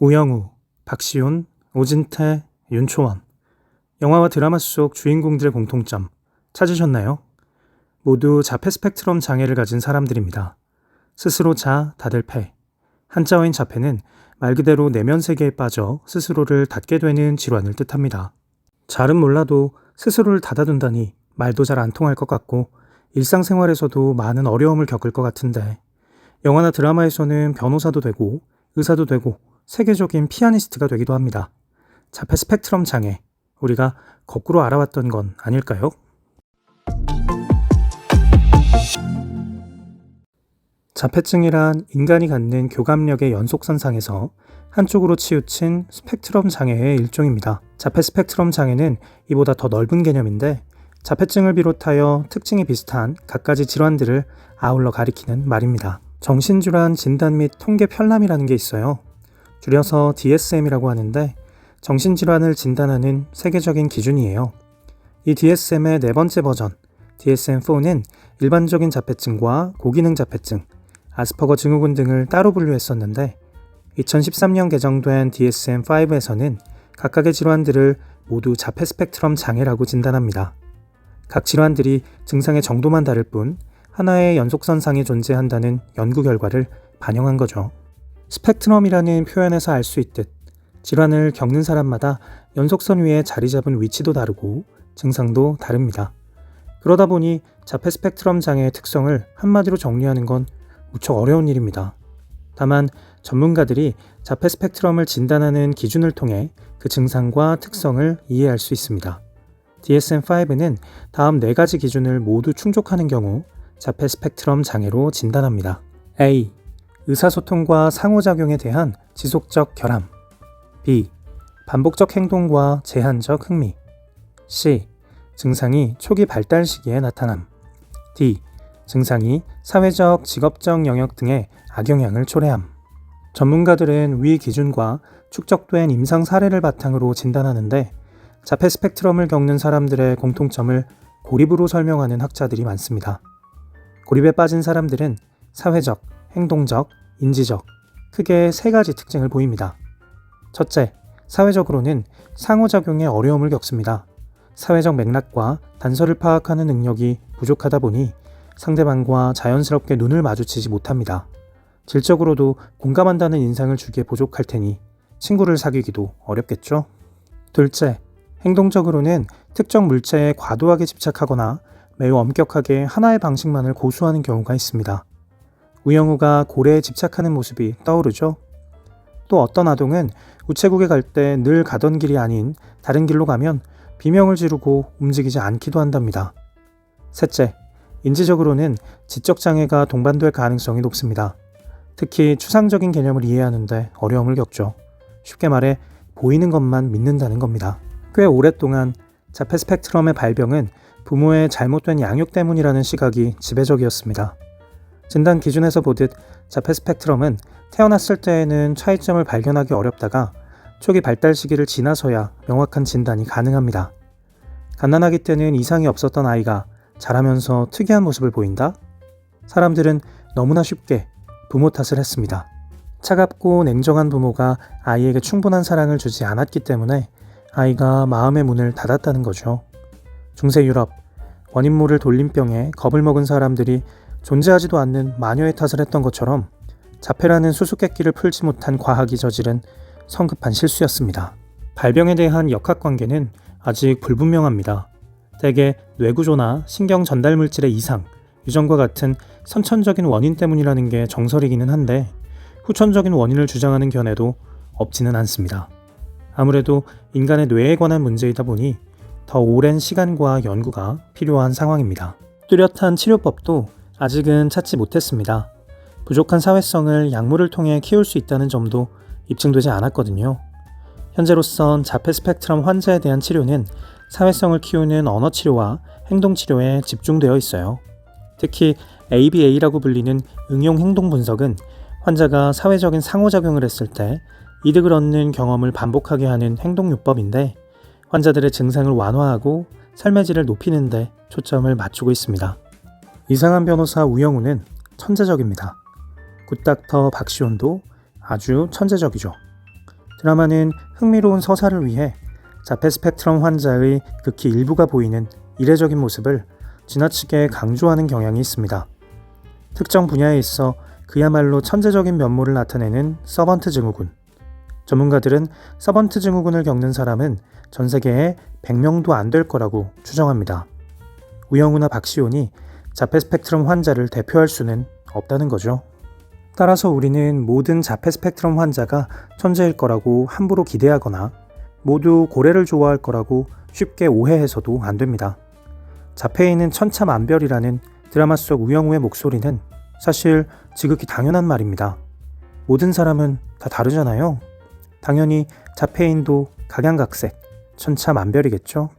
우영우, 박시훈, 오진태, 윤초원. 영화와 드라마 속 주인공들의 공통점 찾으셨나요? 모두 자폐 스펙트럼 장애를 가진 사람들입니다. 스스로 자, 다들 패. 한자어인 자폐는 말 그대로 내면 세계에 빠져 스스로를 닫게 되는 질환을 뜻합니다. 잘은 몰라도 스스로를 닫아둔다니 말도 잘 안 통할 것 같고 일상생활에서도 많은 어려움을 겪을 것 같은데 영화나 드라마에서는 변호사도 되고 의사도 되고 세계적인 피아니스트가 되기도 합니다. 자폐 스펙트럼 장애, 우리가 거꾸로 알아왔던 건 아닐까요? 자폐증이란 인간이 갖는 교감력의 연속선상에서 한쪽으로 치우친 스펙트럼 장애의 일종입니다. 자폐 스펙트럼 장애는 이보다 더 넓은 개념인데 자폐증을 비롯하여 특징이 비슷한 갖가지 질환들을 아울러 가리키는 말입니다. 정신질환 진단 및 통계 편람이라는 게 있어요. 줄여서 DSM이라고 하는데 정신질환을 진단하는 세계적인 기준이에요. 이 DSM의 네 번째 버전, DSM-4는 일반적인 자폐증과 고기능 자폐증, 아스퍼거 증후군 등을 따로 분류했었는데 2013년 개정된 DSM-5에서는 각각의 질환들을 모두 자폐 스펙트럼 장애라고 진단합니다. 각 질환들이 증상의 정도만 다를 뿐 하나의 연속선상에 존재한다는 연구 결과를 반영한 거죠. 스펙트럼이라는 표현에서 알 수 있듯 질환을 겪는 사람마다 연속선 위에 자리 잡은 위치도 다르고 증상도 다릅니다. 그러다 보니 자폐 스펙트럼 장애의 특성을 한마디로 정리하는 건 무척 어려운 일입니다. 다만 전문가들이 자폐 스펙트럼을 진단하는 기준을 통해 그 증상과 특성을 이해할 수 있습니다. DSM-5는 다음 네 가지 기준을 모두 충족하는 경우 자폐 스펙트럼 장애로 진단합니다. A. 의사소통과 상호작용에 대한 지속적 결함. B. 반복적 행동과 제한적 흥미. C. 증상이 초기 발달 시기에 나타남. D. 증상이 사회적, 직업적 영역 등에 악영향을 초래함. 전문가들은 위 기준과 축적된 임상 사례를 바탕으로 진단하는데 자폐 스펙트럼을 겪는 사람들의 공통점을 고립으로 설명하는 학자들이 많습니다. 고립에 빠진 사람들은 사회적, 행동적, 인지적, 크게 세 가지 특징을 보입니다. 첫째, 사회적으로는 상호작용에 어려움을 겪습니다. 사회적 맥락과 단서를 파악하는 능력이 부족하다 보니 상대방과 자연스럽게 눈을 마주치지 못합니다. 질적으로도 공감한다는 인상을 주기에 부족할 테니 친구를 사귀기도 어렵겠죠? 둘째, 행동적으로는 특정 물체에 과도하게 집착하거나 매우 엄격하게 하나의 방식만을 고수하는 경우가 있습니다. 우영우가 고래에 집착하는 모습이 떠오르죠? 또 어떤 아동은 우체국에 갈 때 늘 가던 길이 아닌 다른 길로 가면 비명을 지르고 움직이지 않기도 한답니다. 셋째, 인지적으로는 지적 장애가 동반될 가능성이 높습니다. 특히 추상적인 개념을 이해하는데 어려움을 겪죠. 쉽게 말해 보이는 것만 믿는다는 겁니다. 꽤 오랫동안 자폐 스펙트럼의 발병은 부모의 잘못된 양육 때문이라는 시각이 지배적이었습니다. 진단 기준에서 보듯 자폐 스펙트럼은 태어났을 때에는 차이점을 발견하기 어렵다가 초기 발달 시기를 지나서야 명확한 진단이 가능합니다. 갓난아기 때는 이상이 없었던 아이가 자라면서 특이한 모습을 보인다? 사람들은 너무나 쉽게 부모 탓을 했습니다. 차갑고 냉정한 부모가 아이에게 충분한 사랑을 주지 않았기 때문에 아이가 마음의 문을 닫았다는 거죠. 중세 유럽, 원인 모를 돌림병에 겁을 먹은 사람들이 존재하지도 않는 마녀의 탓을 했던 것처럼 자폐라는 수수께끼를 풀지 못한 과학이 저지른 성급한 실수였습니다. 발병에 대한 역학관계는 아직 불분명합니다. 대개 뇌구조나 신경 전달 물질의 이상, 유전과 같은 선천적인 원인 때문이라는 게 정설이기는 한데 후천적인 원인을 주장하는 견해도 없지는 않습니다. 아무래도 인간의 뇌에 관한 문제이다 보니 더 오랜 시간과 연구가 필요한 상황입니다. 뚜렷한 치료법도 아직은 찾지 못했습니다. 부족한 사회성을 약물을 통해 키울 수 있다는 점도 입증되지 않았거든요. 현재로선 자폐 스펙트럼 환자에 대한 치료는 사회성을 키우는 언어 치료와 행동 치료에 집중되어 있어요. 특히 ABA라고 불리는 응용 행동 분석은 환자가 사회적인 상호작용을 했을 때 이득을 얻는 경험을 반복하게 하는 행동요법인데 환자들의 증상을 완화하고 삶의 질을 높이는 데 초점을 맞추고 있습니다. 이상한 변호사 우영우는 천재적입니다. 굿닥터 박시온도 아주 천재적이죠. 드라마는 흥미로운 서사를 위해 자폐 스펙트럼 환자의 극히 일부가 보이는 이례적인 모습을 지나치게 강조하는 경향이 있습니다. 특정 분야에 있어 그야말로 천재적인 면모를 나타내는 서번트 증후군. 전문가들은 서번트 증후군을 겪는 사람은 전 세계에 100명도 안 될 거라고 추정합니다. 우영우나 박시온이 자폐 스펙트럼 환자를 대표할 수는 없다는 거죠. 따라서 우리는 모든 자폐 스펙트럼 환자가 천재일 거라고 함부로 기대하거나 모두 고래를 좋아할 거라고 쉽게 오해해서도 안 됩니다. 자폐인은 천차만별이라는 드라마 속 우영우의 목소리는 사실 지극히 당연한 말입니다. 모든 사람은 다 다르잖아요. 당연히 자폐인도 각양각색, 천차만별이겠죠.